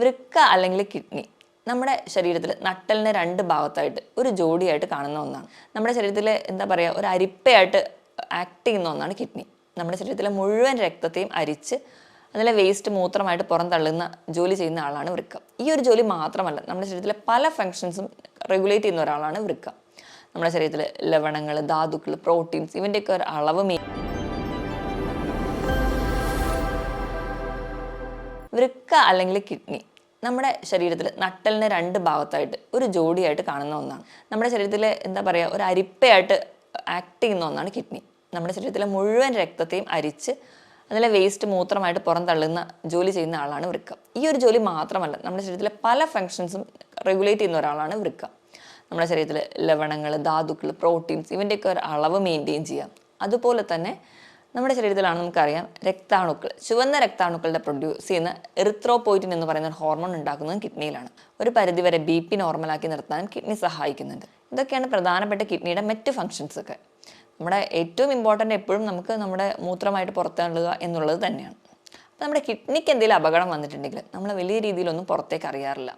വൃക്ക അല്ലെങ്കിൽ കിഡ്നി നമ്മുടെ ശരീരത്തിൽ നട്ടലിനെ രണ്ട് ഭാഗത്തായിട്ട് ഒരു ജോഡിയായിട്ട് കാണുന്ന ഒന്നാണ്. നമ്മുടെ ശരീരത്തിൽ എന്താ പറയുക ഒരു അരിപ്പയായിട്ട് ആക്ട് ചെയ്യുന്ന ഒന്നാണ് കിഡ്നി. നമ്മുടെ ശരീരത്തിലെ മുഴുവൻ രക്തത്തെയും അരിച്ച് അതിലെ വേസ്റ്റ് മൂത്രമായിട്ട് പുറന്തള്ളുന്ന ജോലി ചെയ്യുന്ന ആളാണ് വൃക്ക. ഈ ഒരു ജോലി മാത്രമല്ല നമ്മുടെ ശരീരത്തിലെ പല ഫങ്ഷൻസും റെഗുലേറ്റ് ചെയ്യുന്ന ഒരാളാണ് വൃക്ക. നമ്മുടെ ശരീരത്തിലെ ലവണങ്ങൾ ധാതുക്കൾ പ്രോട്ടീൻസ് ഇവന്റെയൊക്കെ ഒരു അളവ് മീ വൃക്ക അല്ലെങ്കിൽ കിഡ്നി നമ്മുടെ ശരീരത്തിൽ നട്ടലിനെ രണ്ട് ഭാഗത്തായിട്ട് ഒരു ജോഡിയായിട്ട് കാണുന്ന ഒന്നാണ്. നമ്മുടെ ശരീരത്തിൽ എന്താ പറയുക ഒരു അരിപ്പയായിട്ട് ആക്ട് ചെയ്യുന്ന ഒന്നാണ് കിഡ്നി നമ്മുടെ ശരീരത്തിലെ മുഴുവൻ രക്തത്തെയും അരിച്ച് അതിലെ വേസ്റ്റ് മൂത്രമായിട്ട് പുറന്തള്ളുന്ന ജോലി ചെയ്യുന്ന ആളാണ് വൃക്ക. ഈ ഒരു ജോലി മാത്രമല്ല നമ്മുടെ ശരീരത്തിലെ പല ഫങ്ഷൻസും റെഗുലേറ്റ് ചെയ്യുന്ന ഒരാളാണ് വൃക്ക. നമ്മുടെ ശരീരത്തിലെ ലവണങ്ങൾ ധാതുക്കൾ പ്രോട്ടീൻസ് ഇവന്റെയൊക്കെ ഒരു അളവ് മെയിന്റെയിൻ ചെയ്യാം. അതുപോലെ തന്നെ നമ്മുടെ ശരീരത്തിലാണ് നമുക്കറിയാം രക്താണുക്കൾ ചുവന്ന രക്താണുക്കളുടെ പ്രൊഡ്യൂസ് ചെയ്യുന്ന എറിത്രോപോയിറ്റിൻ എന്ന് പറയുന്ന ഹോർമോൺ ഉണ്ടാക്കുന്നത് കിഡ്നിയിലാണ് ഒരു പരിധിവരെ ബി പി നോർമലാക്കി നിർത്താനും കിഡ്നി സഹായിക്കുന്നുണ്ട്. ഇതൊക്കെയാണ് പ്രധാനപ്പെട്ട കിഡ്നിയുടെ മറ്റ് ഫങ്ഷൻസ് ഒക്കെ. നമ്മുടെ ഏറ്റവും ഇമ്പോർട്ടന്റ് എപ്പോഴും നമുക്ക് നമ്മുടെ മൂത്രമായിട്ട് പുറത്തള്ളുക എന്നുള്ളത് തന്നെയാണ്. അപ്പോൾ നമ്മുടെ കിഡ്നിക്ക് എന്തെങ്കിലും അപകടം വന്നിട്ടുണ്ടെങ്കിൽ നമ്മൾ വലിയ രീതിയിലൊന്നും പുറത്തേക്ക് അറിയാറില്ല.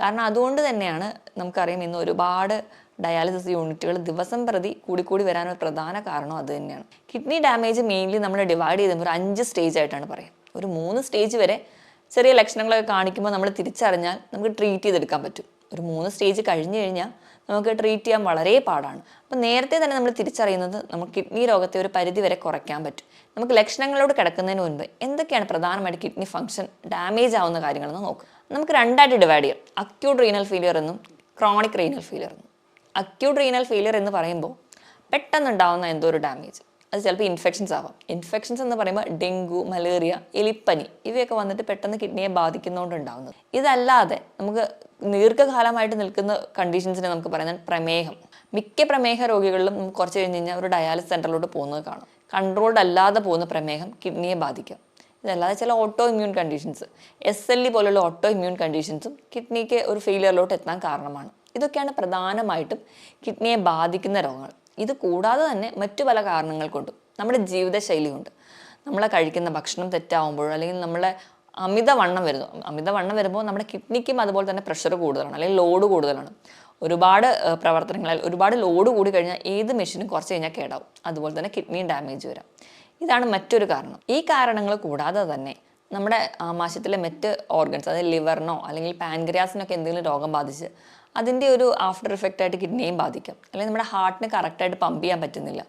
കാരണം അതുകൊണ്ട് തന്നെയാണ് നമുക്കറിയാം ഇന്ന് ഒരുപാട് ഡയാലിസിസ് യൂണിറ്റുകൾ ദിവസം പ്രതി കൂടിക്കൂടി വരാനൊരു പ്രധാന കാരണം അത് തന്നെയാണ്. കിഡ്നി ഡാമേജ് മെയിൻലി നമ്മൾ ഡിവൈഡ് ചെയ്യുമ്പോൾ ഒരു അഞ്ച് സ്റ്റേജ് ആയിട്ടാണ് പറയാം ഒരു മൂന്ന് സ്റ്റേജ് വരെ ചെറിയ ലക്ഷണങ്ങളൊക്കെ കാണിക്കുമ്പോൾ നമ്മൾ തിരിച്ചറിഞ്ഞാൽ നമുക്ക് ട്രീറ്റ് ചെയ്തെടുക്കാൻ പറ്റും. ഒരു മൂന്ന് സ്റ്റേജ് കഴിഞ്ഞു കഴിഞ്ഞാൽ നമുക്ക് ട്രീറ്റ് ചെയ്യാൻ വളരെ പാടാണ്. അപ്പോൾ നേരത്തെ തന്നെ നമ്മൾ തിരിച്ചറിയുന്നത് നമുക്ക് കിഡ്നി രോഗത്തെ ഒരു പരിധി വരെ കുറയ്ക്കാൻ പറ്റും. നമുക്ക് ലക്ഷണങ്ങളോട് കിടക്കുന്നതിന് മുൻപ് എന്തൊക്കെയാണ് പ്രധാനമായിട്ട് കിഡ്നി ഫംഗ്ഷൻ ഡാമേജ് ആവുന്ന കാര്യങ്ങളെന്ന് നോക്കുക നമുക്ക് രണ്ടായിട്ട് ഡിവൈഡ് ചെയ്യാം. അക്യൂട്ട് റീനൽ ഫെയിലിയർ എന്നും ക്രോണിക് റീനൽ ഫെയിലിയർ എന്നും. അക്യൂട്ട് റീനൽ ഫെയിലിയർ എന്ന് പറയുമ്പോൾ പെട്ടെന്നുണ്ടാവുന്ന എന്തോ ഒരു ഡാമേജ് അത് ചിലപ്പോൾ ഇൻഫെക്ഷൻസ് ആവാം. ഇൻഫെക്ഷൻസ് എന്ന് പറയുമ്പോൾ ഡെങ്കു മലേറിയ എലിപ്പനി ഇവയൊക്കെ വന്നിട്ട് പെട്ടെന്ന് കിഡ്നിയെ ബാധിക്കുന്നതുകൊണ്ട് ഉണ്ടാകുന്നത് ഇതല്ലാതെ നമുക്ക് ദീർഘകാലമായിട്ട് നിൽക്കുന്ന കണ്ടീഷൻസിനെ നമുക്ക് പറയുന്നത് പ്രമേഹം. മിക്ക പ്രമേഹ രോഗികളിലും നമുക്ക് കുറച്ച് കഴിഞ്ഞ് കഴിഞ്ഞാൽ ഒരു ഡയാലിസ് സെന്ററിലോട്ട് പോകുന്നത് കാണാം. കൺട്രോൾഡ് അല്ലാതെ പോകുന്ന പ്രമേഹം കിഡ്നിയെ ബാധിക്കാം. ഇതല്ലാതെ ചില autoimmune conditions S L E പോലുള്ള ഓട്ടോ ഇമ്മ്യൂൺ കണ്ടീഷൻസും കിഡ്നിക്ക് ഒരു ഫെയിലിയറിലോട്ട് എത്താൻ കാരണമാണ്. ഇതൊക്കെയാണ് പ്രധാനമായിട്ടും കിഡ്നിയെ ബാധിക്കുന്ന രോഗങ്ങൾ. ഇത് കൂടാതെ തന്നെ മറ്റു പല കാരണങ്ങൾ കൊണ്ടും നമ്മുടെ ജീവിതശൈലി കൊണ്ട് നമ്മളെ കഴിക്കുന്ന ഭക്ഷണം തെറ്റാവുമ്പോൾ അല്ലെങ്കിൽ നമ്മളെ അമിതവണ്ണം വരുന്നു അമിതവണ്ണം വരുമ്പോൾ നമ്മുടെ കിഡ്നിക്കും അതുപോലെ തന്നെ പ്രഷർ കൂടുതലാണ് അല്ലെങ്കിൽ ലോഡ് കൂടുതലാണ്. ഒരുപാട് പ്രവർത്തനങ്ങളിൽ ഒരുപാട് ലോഡ് കൂടി കഴിഞ്ഞാൽ ഏത് മെഷീനും കുറച്ച് കഴിഞ്ഞാൽ കേടാവും. അതുപോലെ തന്നെ കിഡ്നിയും ഡാമേജ് വരാം. ഇതാണ് മറ്റൊരു കാരണം. ഈ കാരണങ്ങൾ കൂടാതെ തന്നെ നമ്മുടെ ആമാശയത്തിലെ മറ്റ് ഓർഗൻസ് അതായത് ലിവറിനോ അല്ലെങ്കിൽ പാൻക്രിയാസിനൊക്കെ എന്തെങ്കിലും രോഗം ബാധിച്ച് അതിന്റെ ഒരു ആഫ്റ്റർ ഇഫക്റ്റ് ആയിട്ട് കിഡ്നിയും ബാധിക്കാം. അല്ലെങ്കിൽ നമ്മുടെ ഹാർട്ടിന് കറക്റ്റായിട്ട് പമ്പ് ചെയ്യാൻ പറ്റുന്നില്ല.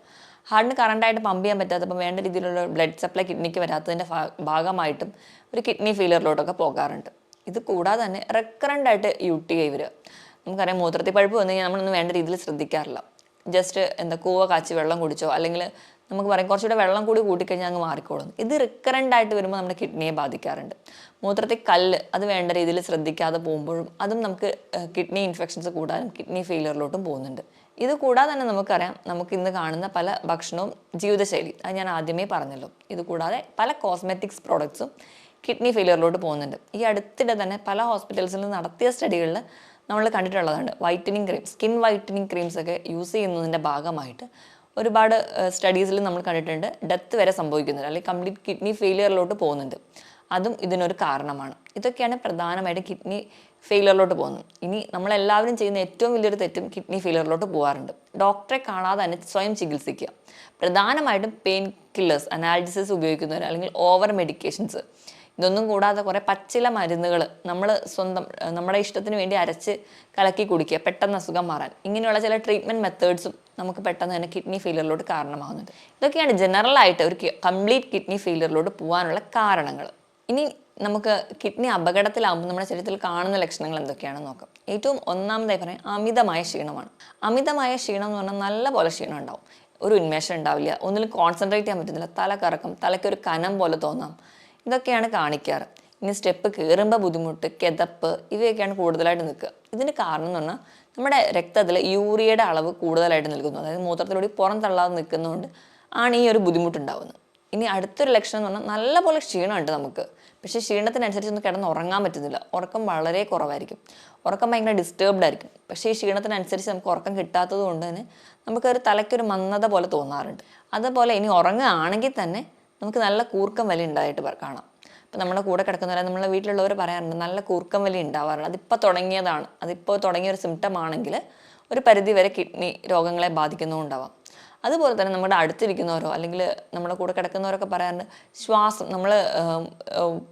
ഹാർട്ടിന് കറണ്ടായിട്ട് പമ്പ് ചെയ്യാൻ പറ്റാത്തപ്പോൾ വേണ്ട രീതിയിലുള്ള ബ്ലഡ് സപ്ലൈ കിഡ്നിക്ക് വരാത്തതിന്റെ ഭാഗമായിട്ടും ഒരു കിഡ്നി ഫെയിലിയറിലോട്ടൊക്കെ പോകാറുണ്ട്. ഇത് കൂടാതെ തന്നെ റെക്കറന്റ് ആയിട്ട് യു ടി ഐ വരിക. നമുക്കറിയാം മൂത്രത്തിൽ പഴുപ്പ് വന്നു കഴിഞ്ഞാൽ നമ്മളൊന്നും വേണ്ട രീതിയിൽ ശ്രദ്ധിക്കാറില്ല. ജസ്റ്റ് എന്താ കൂവ കാച്ചി വെള്ളം കുടിച്ചോ അല്ലെങ്കിൽ നമുക്ക് പറയും കുറച്ചുകൂടെ വെള്ളം കൂടി കൂട്ടിക്കഴിഞ്ഞാൽ അങ്ങ് മാറിക്കോളും. ഇത് റിക്കറന്റ് ആയിട്ട് വരുമ്പോൾ നമ്മുടെ കിഡ്നിയെ ബാധിക്കാറുണ്ട്. മൂത്രത്തിൽ കല്ല് അത് വേണ്ട രീതിയിൽ ശ്രദ്ധിക്കാതെ പോകുമ്പോഴും അതും നമുക്ക് കിഡ്നി ഇൻഫെക്ഷൻസ് കൂടാനും കിഡ്നി ഫെയിലിയറിലോട്ടും പോകുന്നുണ്ട്. ഇത് കൂടാതെ തന്നെ നമുക്കറിയാം നമുക്ക് ഇന്ന് കാണുന്ന പല ഭക്ഷണവും ജീവിതശൈലി അത് ഞാൻ ആദ്യമേ പറഞ്ഞല്ലോ. ഇത് കൂടാതെ പല കോസ്മെറ്റിക്സ് പ്രോഡക്ട്സും കിഡ്നി ഫെയിലിയറിലോട്ട് പോകുന്നുണ്ട്. ഈ അടുത്തിടെ തന്നെ പല ഹോസ്പിറ്റൽസിലും നടത്തിയ സ്റ്റഡികളിൽ നമ്മൾ കണ്ടിട്ടുള്ളതാണ് whitening cream skin whitening creams ഒക്കെ യൂസ് ചെയ്യുന്നതിന്റെ ഭാഗമായിട്ട് ഒരുപാട് സ്റ്റഡീസിൽ നമ്മൾ കണ്ടിട്ടുണ്ട് ഡെത്ത് വരെ സംഭവിക്കുന്നുണ്ട്. അല്ലെങ്കിൽ കംപ്ലീറ്റ് കിഡ്നി ഫെയിലിയറിലോട്ട് പോകുന്നുണ്ട്. അതും ഇതിനൊരു കാരണമാണ്. ഇതൊക്കെയാണ് പ്രധാനമായിട്ട് കിഡ്നി ഫെയിലിയറിലോട്ട് പോകുന്നത്. ഇനി നമ്മളെല്ലാവരും ചെയ്യുന്ന ഏറ്റവും വലിയൊരു തെറ്റും കിഡ്നി ഫെയിലിയറിലോട്ട് പോകാറുണ്ട്. ഡോക്ടറെ കാണാതെ തന്നെ സ്വയം ചികിത്സിക്കുക. പ്രധാനമായിട്ടും പെയിൻ കില്ലേഴ്സ് അനാലിസിസ് ഉപയോഗിക്കുന്നവർ അല്ലെങ്കിൽ ഓവർ മെഡിക്കേഷൻസ് ഇതൊന്നും കൂടാതെ കുറേ പച്ചില മരുന്നുകൾ നമ്മൾ സ്വന്തം നമ്മുടെ ഇഷ്ടത്തിന് വേണ്ടി അരച്ച് കലക്കി കുടിക്കുക പെട്ടെന്ന് അസുഖം മാറാൻ. ഇങ്ങനെയുള്ള ചില ട്രീറ്റ്മെന്റ് മെത്തേഡ്സും നമുക്ക് പെട്ടെന്ന് തന്നെ കിഡ്നി ഫെയിലിയറിലോട്ട് കാരണമാകുന്നുണ്ട്. ഇതൊക്കെയാണ് ജനറൽ ആയിട്ട് ഒരു കംപ്ലീറ്റ് കിഡ്നി ഫെയിലിയറിലോട്ട് പോകാനുള്ള കാരണങ്ങൾ ഇനി നമുക്ക് കിഡ്നി അപകടത്തിലാകുമ്പോൾ നമ്മുടെ ശരീരത്തിൽ കാണുന്ന ലക്ഷണങ്ങൾ എന്തൊക്കെയാണെന്ന് നോക്കാം. ഏറ്റവും ഒന്നാമതായി പറയാം അമിതമായ ക്ഷീണമാണ്. അമിതമായ ക്ഷീണം എന്ന് പറഞ്ഞാൽ നല്ല പോലെ ക്ഷീണം ഉണ്ടാവും. ഒരു ഉന്മേഷം ഉണ്ടാവില്ല. ഒന്നിലും കോൺസെൻട്രേറ്റ് ചെയ്യാൻ പറ്റുന്നില്ല. തല കറക്കം തലയ്ക്ക് ഒരു കനം പോലെ തോന്നാം. ഇതൊക്കെയാണ് കാണിക്കാറ്. ഇനി സ്റ്റെപ്പ് കയറുമ്പോൾ ബുദ്ധിമുട്ട് കിതപ്പ് ഇവയൊക്കെയാണ് കൂടുതലായിട്ട് നിൽക്കുക. ഇതിന് കാരണം എന്ന് പറഞ്ഞാൽ നമ്മുടെ രക്തത്തിൽ യൂറിയയുടെ അളവ് കൂടുതലായിട്ട് നിൽക്കുന്നു. അതായത് മൂത്രത്തിലൂടെ പുറം തള്ളാതെ നിൽക്കുന്നതുകൊണ്ട് ആണ് ഈ ഒരു ബുദ്ധിമുട്ടുണ്ടാവുന്നത്. ഇനി അടുത്തൊരു ലക്ഷണം എന്ന് പറഞ്ഞാൽ നല്ലപോലെ ക്ഷീണമുണ്ട് നമുക്ക്. പക്ഷേ ക്ഷീണത്തിനനുസരിച്ച് ഒന്ന് കിടന്ന് ഉറങ്ങാൻ പറ്റുന്നില്ല. ഉറക്കം വളരെ കുറവായിരിക്കും. ഉറക്കം ഭയങ്കര ഡിസ്റ്റർബ്ഡ് ആയിരിക്കും. പക്ഷേ ഈ ക്ഷീണത്തിനനുസരിച്ച് നമുക്ക് ഉറക്കം കിട്ടാത്തത് കൊണ്ട് തന്നെ നമുക്കൊരു തലയ്ക്കൊരു മന്ദത പോലെ തോന്നാറുണ്ട്. അതുപോലെ ഇനി ഉറങ്ങുകയാണെങ്കിൽ തന്നെ നമുക്ക് നല്ല കൂർക്കം വലി ഉണ്ടായിട്ട് കാണാം. ഇപ്പം നമ്മുടെ കൂടെ കിടക്കുന്നവരെ നമ്മളെ വീട്ടിലുള്ളവർ പറയാറുണ്ട് നല്ല കൂർക്കം വലി ഉണ്ടാവാറുണ്ട്. അതിപ്പോൾ തുടങ്ങിയതാണ്. അതിപ്പോൾ തുടങ്ങിയ ഒരു സിംറ്റം ആണെങ്കിൽ ഒരു പരിധി വരെ കിഡ്നി രോഗങ്ങളെ ബാധിക്കുന്നുണ്ടാവാം അതുപോലെ തന്നെ നമ്മുടെ അടുത്തിരിക്കുന്നവരോ അല്ലെങ്കിൽ നമ്മുടെ കൂടെ കിടക്കുന്നവരൊക്കെ പറയാറുണ്ട് ശ്വാസം നമ്മൾ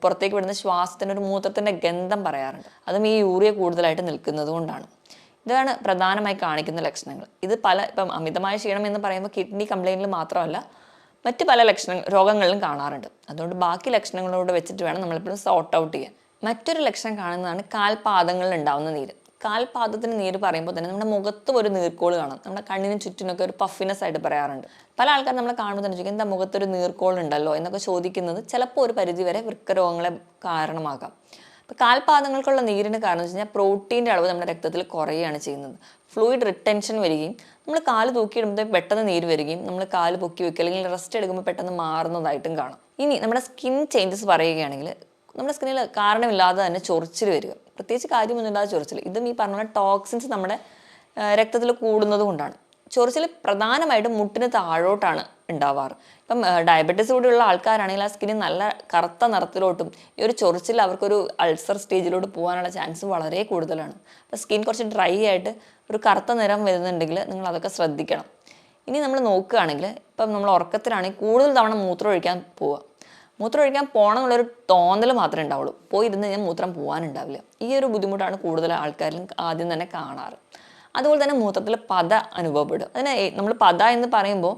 പുറത്തേക്ക് വിടുന്ന ശ്വാസത്തിന്റെ ഒരു മൂത്രത്തിന്റെ ഗന്ധം പറയാറുണ്ട്. അതും ഈ യൂറിയ കൂടുതലായിട്ട് നിൽക്കുന്നത് കൊണ്ടാണ്. ഇതാണ് പ്രധാനമായി കാണിക്കുന്ന ലക്ഷണങ്ങൾ. ഇത് പല ഇപ്പം അമിതമായ ക്ഷീണം എന്ന് പറയുമ്പോൾ കിഡ്നി കംപ്ലൈന്റിൽ മാത്രമല്ല മറ്റ് പല ലക്ഷണങ്ങൾ രോഗങ്ങളിലും കാണാറുണ്ട്. അതുകൊണ്ട് ബാക്കി ലക്ഷണങ്ങളോട് വെച്ചിട്ട് വേണം നമ്മളെപ്പോഴും സോർട്ട് ഔട്ട് ചെയ്യാൻ. മറ്റൊരു ലക്ഷണം കാണുന്നതാണ് കാൽപാദങ്ങളിൽ ഉണ്ടാവുന്ന നീര്. കാൽപാദത്തിന് നീര് പറയുമ്പോൾ തന്നെ നമ്മുടെ മുഖത്തും ഒരു നീർക്കോൾ കാണാം. നമ്മുടെ കണ്ണിന് ചുറ്റിനൊക്കെ ഒരു പഫിനെസ് ആയിട്ട് പറയാറുണ്ട്. പല ആൾക്കാർ നമ്മളെ കാണുമ്പോൾ തന്നെ ചോദിക്കും എന്താ മുഖത്തൊരു നീർക്കോൾ ഉണ്ടല്ലോ എന്നൊക്കെ ചോദിക്കുന്നത് ചിലപ്പോൾ ഒരു പരിധിവരെ വൃക്കരോഗങ്ങളെ കാരണമാകാം. അപ്പോൾ കാൽപാദങ്ങൾക്കുള്ള നീരിന് കാരണം വെച്ച് കഴിഞ്ഞാൽ പ്രോട്ടീന്റെ അളവ് നമ്മുടെ രക്തത്തിൽ കുറയുകയാണ് ചെയ്യുന്നത്. ഫ്ലൂയിഡ് റിട്ടൻഷൻ വരികയും നമ്മൾ കാൽ തൂക്കിയിടുമ്പോൾ പെട്ടെന്ന് നീര് വരികയും നമ്മൾ കാൽ പൊക്കി വെക്കുക അല്ലെങ്കിൽ റെസ്റ്റ് എടുക്കുമ്പോൾ പെട്ടെന്ന് മാറുന്നതായിട്ടും കാണാം. ഇനി നമ്മുടെ സ്കിൻ ചേഞ്ചസ് പറയുകയാണെങ്കിൽ നമ്മുടെ സ്കിന്നിൽ കാരണമില്ലാതെ തന്നെ ചൊറിച്ചിൽ വരിക. പ്രത്യേകിച്ച് കാര്യമൊന്നുമില്ലാതെ ചൊറിച്ചിൽ. ഇതും ഈ പറഞ്ഞ ടോക്സിൻസ് നമ്മുടെ രക്തത്തിൽ കൂടുന്നത് കൊണ്ടാണ്. ചൊറിച്ചിൽ പ്രധാനമായിട്ടും മുട്ടിന് താഴോട്ടാണ് ഉണ്ടാവാറ്. ഇപ്പം ഡയബറ്റീസ് കൂടിയുള്ള ആൾക്കാരാണെങ്കിൽ ആ സ്കിന്നിന് നല്ല കറുത്ത നിറത്തിലോട്ടും ഈ ഒരു ചൊറിച്ചിൽ അവർക്കൊരു അൾസർ സ്റ്റേജിലോട്ട് പോകാനുള്ള ചാൻസ് വളരെ കൂടുതലാണ്. അപ്പോൾ സ്കിൻ കുറച്ച് ഡ്രൈ ആയിട്ട് ഒരു കറുത്ത നിറം വരുന്നുണ്ടെങ്കിൽ നിങ്ങൾ അതൊക്കെ ശ്രദ്ധിക്കണം. ഇനി നമ്മൾ നോക്കുകയാണെങ്കിൽ ഇപ്പം നമ്മൾ ഉറക്കത്തിലാണെങ്കിൽ കൂടുതൽ തവണ മൂത്രം ഒഴിക്കാൻ പോവുക. മൂത്രം ഒഴിക്കാൻ പോകണം എന്നുള്ളൊരു തോന്നൽ മാത്രമേ ഉണ്ടാവുള്ളൂ. പോയി ഇരുന്ന് കഴിഞ്ഞാൽ മൂത്രം പോകാനുണ്ടാവില്ല. ഈ ഒരു ബുദ്ധിമുട്ടാണ് കൂടുതൽ ആൾക്കാരിലും ആദ്യം തന്നെ കാണാറ്. അതുപോലെ തന്നെ മൂത്രത്തിൽ പത അനുഭവപ്പെടും. അതിന് നമ്മൾ പത എന്ന് പറയുമ്പോൾ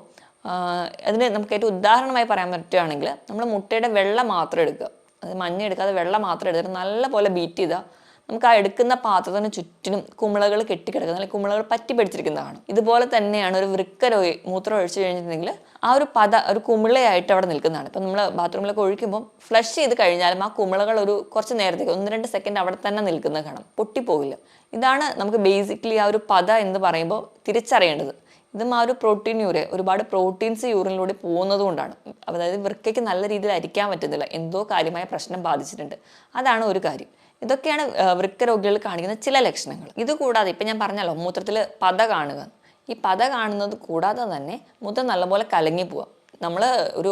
അതിന് നമുക്ക് ഏറ്റവും ഉദാഹരണമായി പറയാൻ പറ്റുകയാണെങ്കിൽ നമ്മൾ മുട്ടയുടെ വെള്ള മാത്രം എടുക്കുക. അത് മഞ്ഞ എടുക്കാതെ വെള്ള മാത്രം എടുത്തിട്ട് നല്ലപോലെ ബീറ്റ് ചെയ്താൽ നമുക്ക് ആ എടുക്കുന്ന പാത്രത്തിന് ചുറ്റിനും കുമിളകൾ കെട്ടിക്കിടക്കുന്ന അല്ലെങ്കിൽ കുമിളകൾ പറ്റി പിടിച്ചിരിക്കുന്നതാണ് ഇതുപോലെ തന്നെയാണ് ഒരു വൃക്ക മൂത്രം ഒഴിച്ചു കഴിഞ്ഞിട്ടുണ്ടെങ്കിൽ ആ ഒരു പത ഒരു കുമിളയായിട്ട് അവിടെ നിൽക്കുന്നതാണ്. ഇപ്പം നമ്മൾ ബാത്റൂമിലൊക്കെ ഒഴിക്കുമ്പോൾ ഫ്ലഷ് ചെയ്ത് കഴിഞ്ഞാലും ആ കുമിളകൾ ഒരു കുറച്ച് നേരത്തേക്ക് ഒന്ന് രണ്ട് സെക്കൻഡ് അവിടെ തന്നെ നിൽക്കുന്നത് കാണാം. പൊട്ടിപ്പോകില്ല. ഇതാണ് നമുക്ക് ബേസിക്കലി ആ ഒരു പത എന്ന് പറയുമ്പോൾ തിരിച്ചറിയേണ്ടത്. ഇതും ആ ഒരു പ്രോട്ടീൻ യൂറിയ ഒരുപാട് പ്രോട്ടീൻസ് യൂറിനിലൂടെ പോകുന്നത് കൊണ്ടാണ്. അതായത് വൃക്കയ്ക്ക് നല്ല രീതിയിൽ അരിക്കാൻ പറ്റുന്നില്ല. എന്തോ കാര്യമായ പ്രശ്നം ബാധിച്ചിട്ടുണ്ട്. അതാണ് ഒരു കാര്യം. ഇതൊക്കെയാണ് വൃക്ക രോഗികൾ കാണിക്കുന്ന ചില ലക്ഷണങ്ങൾ. ഇതുകൂടാതെ ഇപ്പം ഞാൻ പറഞ്ഞല്ലോ മൂത്രത്തിൽ പത കാണുക. ഈ പത കാണുന്നത് കൂടാതെ തന്നെ മൂത്രം നല്ലപോലെ കലങ്ങി പോവാം. നമ്മൾ ഒരു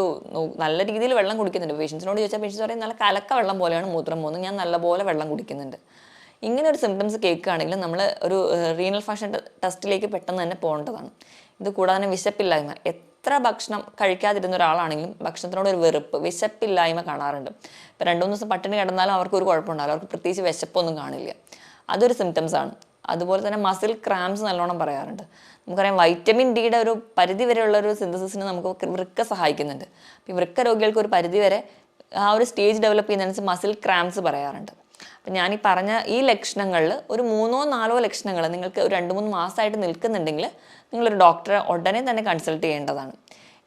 നല്ല രീതിയിൽ വെള്ളം കുടിക്കുന്നുണ്ട്. പേഷ്യൻസിനോട് ചോദിച്ചാൽ പേഷ്യൻസ് പറയും നല്ല കലക്ക വെള്ളം പോലെയാണ് മൂത്രം പോകുന്നത്. ഞാൻ നല്ലപോലെ വെള്ളം കുടിക്കുന്നുണ്ട്. ഇങ്ങനെ ഒരു സിംറ്റംസ് കേൾക്കുകയാണെങ്കിൽ നമ്മൾ ഒരു റീനൽ ഫങ്ഷൻ ടെസ്റ്റിലേക്ക് പെട്ടെന്ന് തന്നെ പോകേണ്ടതാണ്. ഇത് കൂടാതെ വിശപ്പില്ലായ്മ. എത്ര ഭക്ഷണം കഴിക്കാതിരുന്ന ഒരാളാണെങ്കിലും ഭക്ഷണത്തിനോട് ഒരു വെറുപ്പ് വിശപ്പില്ലായ്മ കാണാറുണ്ട്. ഇപ്പം രണ്ട് മൂന്ന് ദിവസം പട്ടിണി കിടന്നാലും അവർക്ക് ഒരു കുഴപ്പമുണ്ടാവില്ല. അവർക്ക് പ്രത്യേകിച്ച് വിശപ്പൊന്നും കാണില്ല. അതൊരു സിംറ്റംസ് ആണ്. അതുപോലെ തന്നെ മസിൽ ക്രാംസ് നല്ലോണം പറയാറുണ്ട്. നമുക്കറിയാം വൈറ്റമിൻ ഡിയുടെ ഒരു പരിധി വരെയുള്ള ഒരു സിന്തസിസിന് നമുക്ക് വൃക്ക സഹായിക്കുന്നുണ്ട്. അപ്പോൾ വൃക്ക രോഗികൾക്ക് ഒരു പരിധി വരെ ആ ഒരു സ്റ്റേജ് ഡെവലപ്പ് ചെയ്യുന്നതിനനുസരിച്ച് മസിൽ ക്രാംസ് പറയാറുണ്ട്. അപ്പം ഞാൻ ഈ പറഞ്ഞ ഈ ലക്ഷണങ്ങളിൽ ഒരു മൂന്നോ നാലോ ലക്ഷണങ്ങൾ നിങ്ങൾക്ക് ഒരു രണ്ട് മൂന്ന് മാസമായിട്ട് നിൽക്കുന്നുണ്ടെങ്കിൽ നിങ്ങളൊരു ഡോക്ടറെ ഉടനെ തന്നെ കൺസൾട്ട് ചെയ്യേണ്ടതാണ്.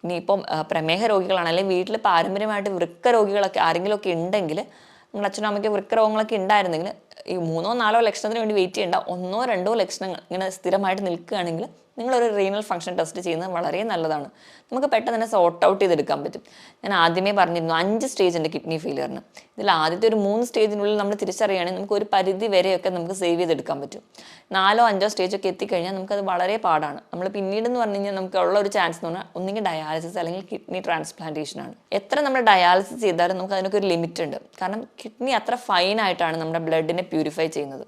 ഇനിയിപ്പം പ്രമേഹ രോഗികളാണ് അല്ലെങ്കിൽ വീട്ടിൽ പാരമ്പര്യമായിട്ട് വൃക്ക രോഗികളൊക്കെ ആരെങ്കിലുമൊക്കെ ഉണ്ടെങ്കിൽ നിങ്ങൾ അച്ഛനും അമ്മയ്ക്ക് വൃക്ക രോഗങ്ങളൊക്കെ ഉണ്ടായിരുന്നെങ്കിൽ ഈ മൂന്നോ നാലോ ലക്ഷണത്തിന് വേണ്ടി വെയിറ്റ് ചെയ്യേണ്ട. ഒന്നോ രണ്ടോ ലക്ഷണങ്ങൾ ഇങ്ങനെ സ്ഥിരമായിട്ട് നിൽക്കുകയാണെങ്കിൽ നിങ്ങളൊരു റീനൽ ഫംഗ്ഷൻ ടെസ്റ്റ് ചെയ്യുന്നത് വളരെ നല്ലതാണ്. നമുക്ക് പെട്ടെന്ന് തന്നെ സോർട്ട് ഔട്ട് ചെയ്തെടുക്കാൻ പറ്റും. ഞാൻ ആദ്യമേ പറഞ്ഞിരുന്നു അഞ്ച് സ്റ്റേജ് ഉണ്ട് കിഡ്നി ഫെയിലിയറിന് ഇതിൽ ആദ്യത്തെ ഒരു മൂന്ന് സ്റ്റേജിനുള്ളിൽ നമ്മൾ തിരിച്ചറിയുകയാണെങ്കിൽ നമുക്ക് ഒരു പരിധി വരെയൊക്കെ നമുക്ക് സേവ് ചെയ്തെടുക്കാൻ പറ്റും. നാലോ അഞ്ചോ സ്റ്റേജൊക്കെ എത്തിക്കഴിഞ്ഞാൽ നമുക്കത് വളരെ പാടാണ്. നമ്മൾ പിന്നീട് എന്ന് പറഞ്ഞു കഴിഞ്ഞാൽ നമുക്ക് ഉള്ള ഒരു ചാൻസ് എന്ന് പറഞ്ഞാൽ ഒന്നുകിൽ ഡയാലിസിസ് അല്ലെങ്കിൽ കിഡ്നി ട്രാൻസ്പ്ലാന്റേഷൻ ആണ്. എത്ര നമ്മൾ ഡയാലിസിസ് ചെയ്താലും നമുക്ക് അതിനൊക്കെ ഒരു ലിമിറ്റ് ഉണ്ട്. കാരണം കിഡ്നി അത്ര ഫൈനായിട്ടാണ് നമ്മുടെ ബ്ലഡിനെ പ്യൂരിഫൈ ചെയ്യുന്നത്.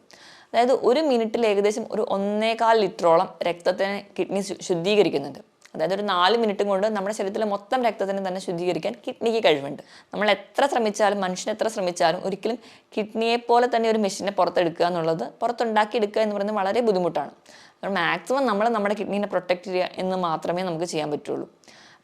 അതായത് ഒരു മിനിറ്റിൽ ഏകദേശം ഒരു ഒന്നേകാൽ ലിറ്ററോളം രക്തത്തിനെ കിഡ്നി ശുദ്ധീകരിക്കുന്നുണ്ട്. അതായത് ഒരു നാല് മിനിറ്റും കൊണ്ട് നമ്മുടെ ശരീരത്തിലെ മൊത്തം രക്തത്തിനെ തന്നെ ശുദ്ധീകരിക്കാൻ കിഡ്നിക്ക് കഴിവുണ്ട്. നമ്മൾ എത്ര ശ്രമിച്ചാലും മനുഷ്യൻ എത്ര ശ്രമിച്ചാലും ഒരിക്കലും കിഡ്നിയെ പോലെ തന്നെ ഒരു മെഷീനെ പുറത്തെടുക്കുക എന്നുള്ളത് പുറത്തുണ്ടാക്കിയെടുക്കുക എന്ന് പറയുന്നത് വളരെ ബുദ്ധിമുട്ടാണ്. മാക്സിമം നമ്മൾ നമ്മുടെ കിഡ്നീനെ പ്രൊട്ടക്റ്റ് ചെയ്യുക എന്ന് മാത്രമേ നമുക്ക് ചെയ്യാൻ പറ്റുള്ളൂ.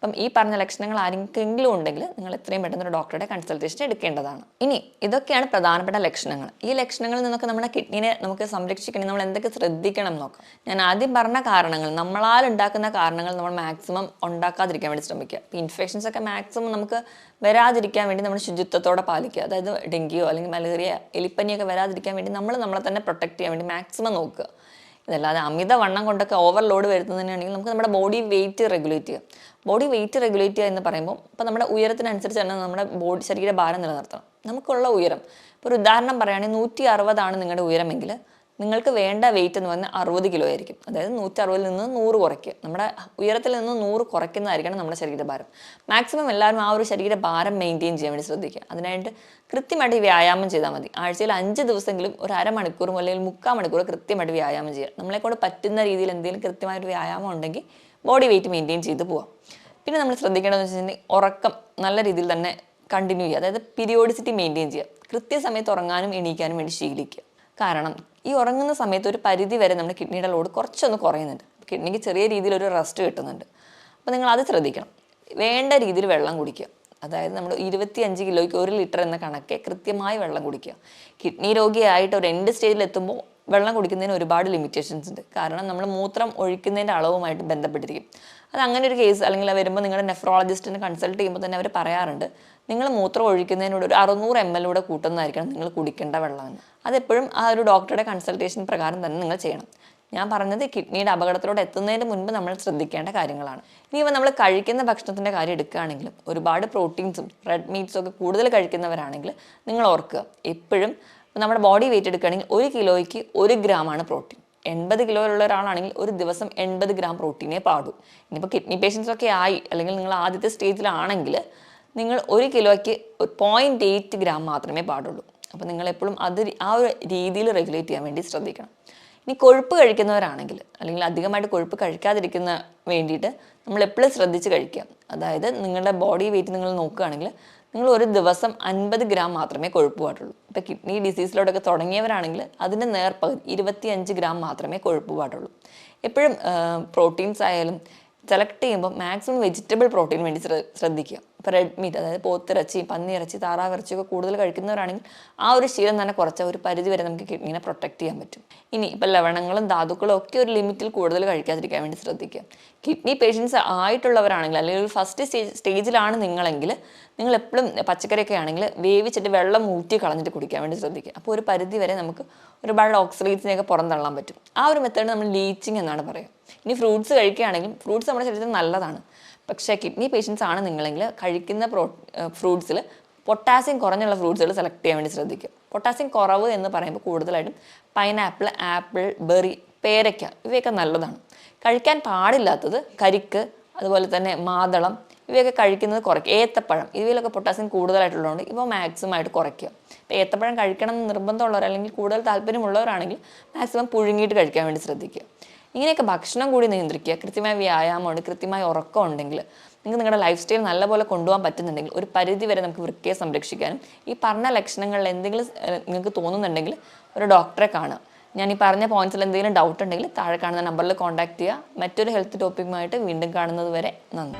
അപ്പം ഈ പറഞ്ഞ ലക്ഷണങ്ങൾ ആരെങ്കിലും ഉണ്ടെങ്കിൽ നിങ്ങൾ എത്രയും പെട്ടെന്ന് ഒരു ഡോക്ടറുടെ കൺസൾട്ടേഷൻ എടുക്കേണ്ടതാണ്. ഇനി ഇതൊക്കെയാണ് പ്രധാനപ്പെട്ട ലക്ഷണങ്ങൾ. ഈ ലക്ഷണങ്ങളിൽ നിന്നൊക്കെ നമ്മുടെ കിഡ്നിനെ നമുക്ക് സംരക്ഷിക്കണമെങ്കിൽ നമ്മൾ എന്തൊക്കെ ശ്രദ്ധിക്കണം നോക്കാം. ഞാൻ ആദ്യം പറഞ്ഞ കാരണങ്ങൾ നമ്മളാൽ ഉണ്ടാക്കുന്ന കാരണങ്ങൾ നമ്മൾ മാക്സിമം ഉണ്ടാക്കാതിരിക്കാൻ വേണ്ടി ശ്രമിക്കുക. ഇപ്പം ഇൻഫെക്ഷൻസ് ഒക്കെ മാക്സിമം നമുക്ക് വരാതിരിക്കാൻ വേണ്ടി നമ്മൾ ശുചിത്വത്തോടെ പാലിക്കുക. അതായത് ഡെങ്കിയോ അല്ലെങ്കിൽ മലേറിയ എലിപ്പനിയൊക്കെ വരാതിരിക്കാൻ വേണ്ടി നമ്മൾ നമ്മളെ തന്നെ പ്രൊട്ടക്ട് ചെയ്യാൻ വേണ്ടി മാക്സിമം നോക്കുക. ഇതല്ലാതെ അമിതവണ്ണം കൊണ്ടൊക്കെ ഓവർലോഡ് വരുത്തുന്നതിനാണെങ്കിൽ നമുക്ക് നമ്മുടെ ബോഡി വെയിറ്റ് റെഗുലേറ്റ് ചെയ്യാം. ബോഡി വെയിറ്റ് റെഗുലേറ്റ് ചെയ്യുക എന്ന് പറയുമ്പോൾ ഇപ്പോൾ നമ്മുടെ ഉയരത്തിനനുസരിച്ചാണ് തന്നെ നമ്മുടെ ബോഡി ശരീരഭാരം നിലനിർത്തണം. നമുക്കുള്ള ഉയരം. ഇപ്പോൾ ഒരു ഉദാഹരണം പറയുകയാണെങ്കിൽ നൂറ്റി അറുപതാണ് നിങ്ങളുടെ ഉയരമെങ്കിൽ നിങ്ങൾക്ക് വേണ്ട വെയിറ്റ് എന്ന് പറഞ്ഞാൽ അറുപത് കിലോ ആയിരിക്കും. അതായത് നൂറ്ററുപതിൽ നിന്ന് നൂറ് കുറയ്ക്കുക. നമ്മുടെ ഉയരത്തിൽ നിന്ന് നൂറ് കുറയ്ക്കുന്നതായിരിക്കണം നമ്മുടെ ശരീരഭാരം മാക്സിമം എല്ലാവരും ആ ഒരു ശരീരഭാരം മെയിന്റെയിൻ ചെയ്യാൻ വേണ്ടി ശ്രദ്ധിക്കുക. അതിനായിട്ട് കൃത്യമായിട്ട് വ്യായാമം ചെയ്താൽ മതി. ആഴ്ചയിൽ അഞ്ച് ദിവസമെങ്കിലും ഒരു അരമണിക്കൂറും അല്ലെങ്കിൽ മുക്കാൽ മണിക്കൂർ കൃത്യമായിട്ട് വ്യായാമം ചെയ്യുക. നമ്മളെക്കൊണ്ട് പറ്റുന്ന രീതിയിൽ എന്തെങ്കിലും കൃത്യമായിട്ട് വ്യായാമം ഉണ്ടെങ്കിൽ ബോഡി വെയിറ്റ് മെയിന്റെയിൻ ചെയ്ത് പോവാം. പിന്നെ നമ്മൾ ശ്രദ്ധിക്കേണ്ടതെന്ന് വെച്ചിട്ടുണ്ടെങ്കിൽ ഉറക്കം നല്ല രീതിയിൽ തന്നെ കണ്ടിന്യൂ ചെയ്യുക. അതായത് പീരിയോഡിസിറ്റി മെയിന്റെയിൻ ചെയ്യുക. കൃത്യസമയത്ത് ഉറങ്ങാനും എണീക്കാനും വേണ്ടി ശീലിക്കുക. കാരണം ഈ ഉറങ്ങുന്ന സമയത്ത് ഒരു പരിധി വരെ നമ്മുടെ കിഡ്നിയുടെ ലോഡ് കുറച്ചൊന്ന് കുറയുന്നുണ്ട്. കിഡ്നിക്ക് ചെറിയ രീതിയിൽ ഒരു റെസ്റ്റ് കിട്ടുന്നുണ്ട്. അപ്പോൾ നിങ്ങൾ അത് ശ്രദ്ധിക്കണം. വേണ്ട രീതിയിൽ വെള്ളം കുടിക്കുക. അതായത് നമ്മൾ ഇരുപത്തി അഞ്ച് കിലോയ്ക്ക് ഒരു ലിറ്റർ എന്ന കണക്കെ കൃത്യമായി വെള്ളം കുടിക്കുക. കിഡ്നി രോഗിയായിട്ട് ഒരു എൻഡ് സ്റ്റേജിൽ എത്തുമ്പോൾ വെള്ളം കുടിക്കുന്നതിന് ഒരുപാട് ലിമിറ്റേഷൻസ് ഉണ്ട്. കാരണം നമ്മൾ മൂത്രം ഒഴിക്കുന്നതിന്റെ അളവുമായിട്ട് ബന്ധപ്പെട്ടിരിക്കും. അത് അങ്ങനെ ഒരു കേസ് അല്ലെങ്കിൽ വരുമ്പോൾ നിങ്ങളുടെ നെഫ്രോളജിസ്റ്റിനെ കൺസൾട്ട് ചെയ്യുമ്പോൾ തന്നെ അവർ പറയാറുണ്ട്. നിങ്ങൾ മൂത്രം ഒഴിക്കുന്നതിനോട് ഒരു അറുന്നൂറ് എം എൽ കൂടെ കൂട്ടുന്നതായിരിക്കണം നിങ്ങൾ കുടിക്കേണ്ട വെള്ളമെന്ന്. അതെപ്പോഴും ആ ഒരു ഡോക്ടറുടെ കൺസൾട്ടേഷൻ പ്രകാരം തന്നെ നിങ്ങൾ ചെയ്യണം. ഞാൻ പറഞ്ഞത് കിഡ്നിയുടെ അപകടത്തിലൂടെ എത്തുന്നതിന് മുൻപ് നമ്മൾ ശ്രദ്ധിക്കേണ്ട കാര്യങ്ങളാണ്. ഇനി ഇനിയിപ്പോൾ നമ്മൾ കഴിക്കുന്ന ഭക്ഷണത്തിന്റെ കാര്യം എടുക്കുകയാണെങ്കിലും ഒരുപാട് പ്രോട്ടീൻസും റെഡ് മീറ്റ്സും ഒക്കെ കൂടുതൽ കഴിക്കുന്നവരാണെങ്കിൽ നിങ്ങൾ ഓർക്കുക എപ്പോഴും നമ്മുടെ ബോഡി വെയിറ്റ് എടുക്കുകയാണെങ്കിൽ ഒരു കിലോയ്ക്ക് ഒരു ഗ്രാമാണ് പ്രോട്ടീൻ. എൺപത് കിലോയിലുള്ള ഒരാളാണെങ്കിൽ ഒരു ദിവസം എൺപത് ഗ്രാം പ്രോട്ടീനേ പാടൂ. ഇനിയിപ്പോൾ കിഡ്നി പേഷ്യൻസ് ഒക്കെ ആയി അല്ലെങ്കിൽ നിങ്ങൾ ആദ്യത്തെ സ്റ്റേജിലാണെങ്കിൽ നിങ്ങൾ ഒരു കിലോയ്ക്ക് പോയിന്റ് എയ്റ്റ് ഗ്രാം മാത്രമേ പാടുള്ളൂ. അപ്പോൾ നിങ്ങൾ എപ്പോഴും അത് ആ ഒരു രീതിയിൽ റെഗുലേറ്റ് ചെയ്യാൻ വേണ്ടി ശ്രദ്ധിക്കണം. ഇനി കൊഴുപ്പ് കഴിക്കുന്നവരാണെങ്കിൽ അല്ലെങ്കിൽ അധികമായിട്ട് കൊഴുപ്പ് കഴിക്കാതിരിക്കുന്ന വേണ്ടിയിട്ട് നമ്മൾ എപ്പോഴും ശ്രദ്ധിച്ച് കഴിക്കുക. അതായത് നിങ്ങളുടെ ബോഡി വെയിറ്റ് നിങ്ങൾ നോക്കുകയാണെങ്കിൽ നിങ്ങൾ ഒരു ദിവസം അൻപത് ഗ്രാം മാത്രമേ കൊഴുപ്പ് പാടുള്ളൂ. ഇപ്പോൾ കിഡ്നി ഡിസീസിലോടൊക്കെ തുടങ്ങിയവരാണെങ്കിൽ അതിന്റെ നേർപ്പകുതി ഇരുപത്തിയഞ്ച് ഗ്രാം മാത്രമേ കൊഴുപ്പ് പാടുള്ളൂ. എപ്പോഴും പ്രോട്ടീൻസ് ആയാലും സെലക്ട് ചെയ്യുമ്പോൾ മാക്സിമം വെജിറ്റബിൾ പ്രോട്ടീൻ വേണ്ടി ശ്ര- ശ്രദ്ധിക്കുക. ഇപ്പോൾ റെഡ് മീറ്റ് അതായത് പോത്തിറച്ചി പന്നിയിറച്ചി താറാവിറച്ചി ഒക്കെ കൂടുതൽ കഴിക്കുന്നവരാണെങ്കിൽ ആ ഒരു ശീലം തന്നെ കുറച്ച ഒരു പരിധി വരെ നമുക്ക് കിഡ്നിനെ പ്രൊട്ടക്ട് ചെയ്യാൻ പറ്റും. ഇനി ഇപ്പോൾ ലവണങ്ങളും ധാതുക്കളും ഒക്കെ ഒരു ലിമിറ്റിൽ കൂടുതൽ കഴിക്കാതിരിക്കാൻ വേണ്ടി ശ്രദ്ധിക്കുക. കിഡ്നി പേഷ്യൻസ് ആയിട്ടുള്ളവരാണെങ്കിൽ അല്ലെങ്കിൽ ഒരു ഫസ്റ്റ് സ്റ്റേജ് സ്റ്റേജിലാണ് നിങ്ങളെങ്കിൽ നിങ്ങൾ എപ്പോഴും പച്ചക്കറിയൊക്കെ ആണെങ്കിൽ വേവിച്ചിട്ട് വെള്ളം ഊറ്റി കളഞ്ഞിട്ട് കുടിക്കാൻ വേണ്ടി ശ്രദ്ധിക്കുക. അപ്പോൾ ഒരു പരിധി വരെ നമുക്ക് ഒരുപാട് ഓക്സിഡേറ്റ്സിനെയൊക്കെ പുറന്തള്ളാൻ പറ്റും. ആ ഒരു മെത്തേഡ് നമ്മൾ ലീച്ചിങ് എന്നാണ് പറയുക. ഇനി ഫ്രൂട്ട്സ് കഴിക്കുകയാണെങ്കിൽ ഫ്രൂട്ട്സ് നമ്മുടെ ശരീരത്തിന് നല്ലതാണ്. പക്ഷേ കിഡ്നി പേഷ്യൻസ് ആണ് നിങ്ങളെങ്കിൽ കഴിക്കുന്ന പ്രോ ഫ്രൂട്ട്സിൽ പൊട്ടാസ്യം കുറഞ്ഞുള്ള ഫ്രൂട്ട്സുകൾ സെലക്ട് ചെയ്യാൻ വേണ്ടി ശ്രദ്ധിക്കുക. പൊട്ടാസ്യം കുറവ് എന്ന് പറയുമ്പോൾ കൂടുതലായിട്ടും പൈനാപ്പിൾ ആപ്പിൾ ബെറി പേരയ്ക്ക ഇവയൊക്കെ നല്ലതാണ്. കഴിക്കാൻ പാടില്ലാത്തത് കരിക്ക് അതുപോലെ തന്നെ മാതളം ഇവയൊക്കെ കഴിക്കുന്നത് കുറയ്ക്കുക. ഏത്തപ്പഴം ഇവയിലൊക്കെ പൊട്ടാസ്യം കൂടുതലായിട്ടുള്ളതുകൊണ്ട് ഇവ മാക്സിമം ആയിട്ട് കുറയ്ക്കുക. ഇപ്പോൾ ഏത്തപ്പഴം കഴിക്കണം എന്ന് നിർബന്ധമുള്ളവർ അല്ലെങ്കിൽ കൂടുതൽ താല്പര്യമുള്ളവരാണെങ്കിൽ മാക്സിമം പുഴുങ്ങിയിട്ട് കഴിക്കാൻ വേണ്ടി ശ്രദ്ധിക്കുക. ഇങ്ങനെയൊക്കെ ഭക്ഷണം കൂടി നിയന്ത്രിക്കുക. കൃത്യമായ വ്യായാമമുണ്ട് കൃത്യമായ ഉറക്കം ഉണ്ടെങ്കിൽ നിങ്ങൾക്ക് നിങ്ങളുടെ ലൈഫ് സ്റ്റൈൽ നല്ലപോലെ കൊണ്ടുപോകാൻ പറ്റുന്നുണ്ടെങ്കിൽ ഒരു പരിധി വരെ നമുക്ക് വൃക്കയെ സംരക്ഷിക്കാനും ഈ പറഞ്ഞ ലക്ഷണങ്ങളിൽ എന്തെങ്കിലും നിങ്ങൾക്ക് തോന്നുന്നുണ്ടെങ്കിൽ ഒരു ഡോക്ടറെ കാണുക. ഞാൻ ഈ പറഞ്ഞ പോയിന്റ്സിൽ എന്തെങ്കിലും ഡൗട്ട് ഉണ്ടെങ്കിൽ താഴെ കാണുന്ന നമ്പറിൽ കോൺടാക്ട് ചെയ്യുക. മറ്റൊരു ഹെൽത്ത് ടോപ്പിക്കുമായിട്ട് വീണ്ടും കാണുന്നത് വരെ നന്ദി.